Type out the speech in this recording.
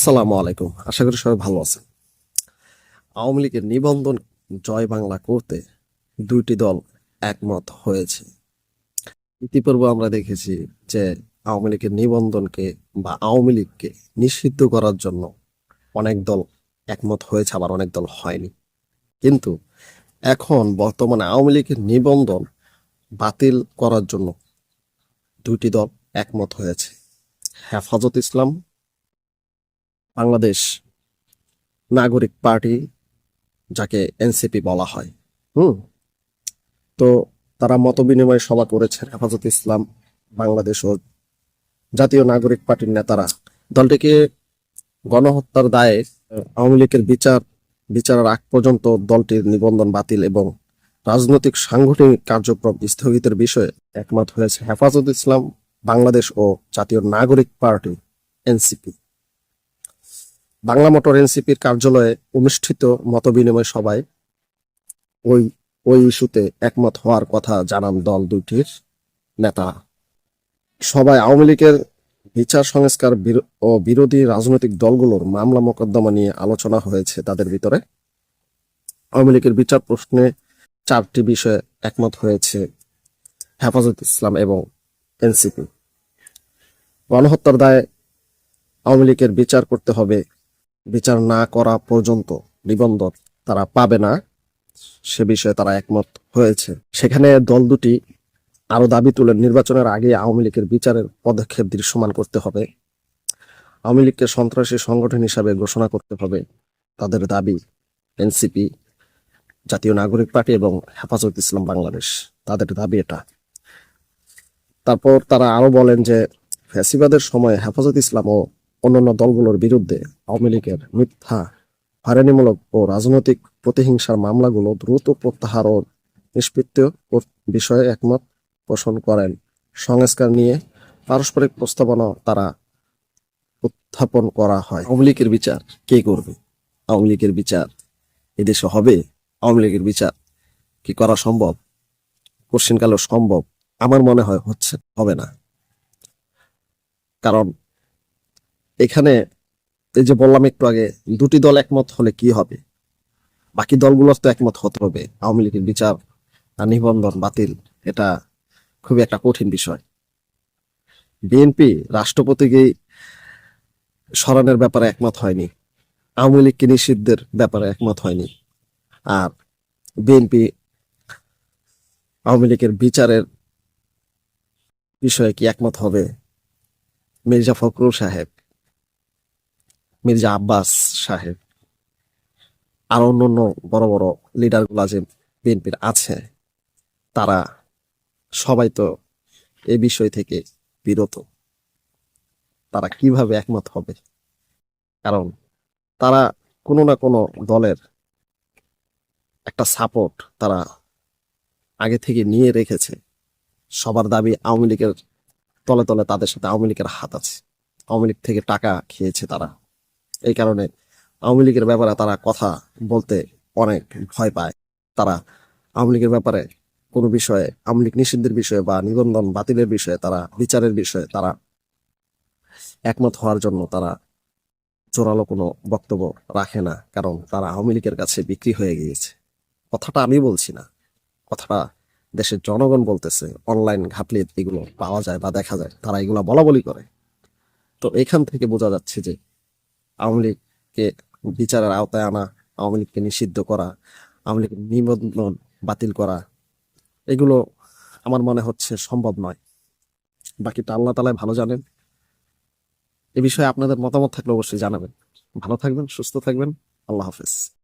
আসসালামু আলাইকুম। আশা করি সবাই ভালো আছেন। আওয়ামী লীগের নিবন্ধন জয় বাংলা করতে দুইটি দল একমত হয়েছে। ইতিপূর্বে আমরা দেখেছি যে আওয়ামী লীগের নিবন্ধনকে বা আওয়ামী লীগকে নিষিদ্ধ করার জন্য অনেক দল একমত হয়েছে, আবার অনেক দল হয়নি। কিন্তু এখন বর্তমানে আওয়ামী লীগের নিবন্ধন বাতিল করার জন্য দুইটি দল একমত হয়েছে। হেফাজত ইসলাম বাংলাদেশ নাগরিক পার্টি যাকে এনসিপি বলা হয়, হুম? তো তারা মত বিনিময় সভা করেছেন, হেফাজত ইসলাম, বাংলাদেশ ও জাতীয় নাগরিক পার্টির নেতারা। দলটিকে গণহত্যার দায়ে আওয়ামী লীগের বিচার, বিচারের আগ পর্যন্ত দলটির নিবন্ধন বাতিল এবং রাজনৈতিক সাংগঠনিক কার্যক্রম স্থগিতের বিষয়ে একমত হয়েছে হেফাজত ইসলাম, বাংলাদেশ ও জাতীয় নাগরিক পার্টি, এনসিপি। বাংলা মোটর এনসিপির কার্যালয়ে অনুষ্ঠিত মতবিনিময় সভায় ওই ওই ইস্যুতে একমত হওয়ার কথা জানান দল দুইটির নেতা। সবাই আওয়ামী লীগের বিচার সংস্কার ও বিরোধী রাজনৈতিক দলগুলোর মামলা মোকদ্দমা নিয়ে আলোচনা হয়েছে তাদের ভিতরে। আওয়ামী লীগের বিচার প্রশ্নে চারটি বিষয়ে একমত হয়েছে হেফাজত ইসলাম এবং এনসিপি। গণহত্যার দায়ে আওয়ামী লীগের বিচার করতে হবে বিচার না করা পর্যন্ত নিবন্ধন তারা পাবে না, সে বিষয়ে তারা একমত হয়েছে। সেখানে দল দুটি আরও দাবি তুলে নির্বাচনের আগে আওয়ামী লীগের বিচারের পদক্ষেপ দৃশ্যমান করতে হবে। আওয়ামী লীগকে সন্ত্রাসী সংগঠন হিসাবে ঘোষণা করতে হবে। তাদের দাবি এনসিপি, জাতীয় নাগরিক পার্টি এবং হেফাজত ইসলাম বাংলাদেশ। তাদের দাবি এটা। তারপর তারা আরও বলেন যে ফ্যাসিবাদের সময় হেফাজত ইসলাম ও অন্যান্য দলগুলোর বিরুদ্ধে আওয়ামী লীগের মিথ্যা হয়রানিমূলক ও রাজনৈতিক প্রতিহিংসার মামলাগুলো দ্রুত প্রত্যাহার ও নিষ্পৃত্ত বিষয়ে একমত পোষণ করেন। সংস্কার নিয়ে পারস্পরিক প্রস্তাবনা তারা উত্থাপন করা হয়। আওয়ামী লীগের বিচার কে করবে? আওয়ামী লীগের বিচার এদেশে হবে? আওয়ামী লীগের বিচার কি করা সম্ভব? কোশ্চিনকালেও সম্ভব। আমার মনে হয় হচ্ছে হবে না। কারণ এখানে এই যে বললাম একটু আগে, দুটি দল একমত হলে কি হবে? বাকি দলগুলোর তো একমত হতে হবে। আওয়ামী লীগের বিচার নিবন্ধন বাতিল, এটা খুবই একটা কঠিন বিষয়। বিএনপি রাষ্ট্রপতিকে সরানোর ব্যাপারে একমত হয়নি? আওয়ামী লীগকে নিষিদ্ধের ব্যাপারে একমত হয়নি? আর বিএনপি আওয়ামী লীগের বিচারের বিষয়ে কি একমত হবে? মির্জা ফখরুল সাহেব মির্জা আব্বাস সাহেব আর অন্যান্য বড় বড় লিডারগুলা যে বিএনপির আছে, তারা সবাই তো এ বিষয় থেকে বিরত। তারা কীভাবে একমত হবে? কারণ তারা কোনো না কোনো দলের একটা সাপোর্ট তারা আগে থেকে নিয়ে রেখেছে। সবার দাবি আওয়ামী লীগের তলে তলে তাদের সাথে আওয়ামী লীগের হাত আছে। আওয়ামী লীগ থেকে টাকা খেয়েছে তারা। এই কারণে আওয়ামী লীগের ব্যাপারে তারা কথা বলতে অনেক ভয় পায়। তারা আওয়ামী লীগের ব্যাপারে কোনো বিষয়ে, আওয়ামী লীগ নিষিদ্ধের বিষয়ে বা নিবন্ধন বাতিলের বিষয়ে তারা, বিচারের বিষয়ে তারা একমত হওয়ার জন্য তারা জোরালো কোনো বক্তব্য রাখে না, কারণ তারা আওয়ামী লীগের কাছে বিক্রি হয়ে গিয়েছে। কথাটা আমি বলছি না। কথাটা দেশের জনগণ বলতেছে, অনলাইন ঘাটলে এগুলো পাওয়া যায় বা দেখা যায়, তারা এগুলো বলা বলি করে। তো এখান থেকে বোঝা যাচ্ছে যে আওয়ামী লীগকে বিচারের আওতায় আনা, আওয়ামী লীগকে নিষিদ্ধ করা, আওয়ামী লীগের নিবন্ধন বাতিল করা, এগুলো আমার মনে হচ্ছে সম্ভব নয়। বাকিটা আল্লাহ তালায় ভালো জানেন। এ বিষয়ে আপনাদের মতামত থাকলে অবশ্যই জানাবেন। ভালো থাকবেন, সুস্থ থাকবেন। আল্লাহ হাফেজ।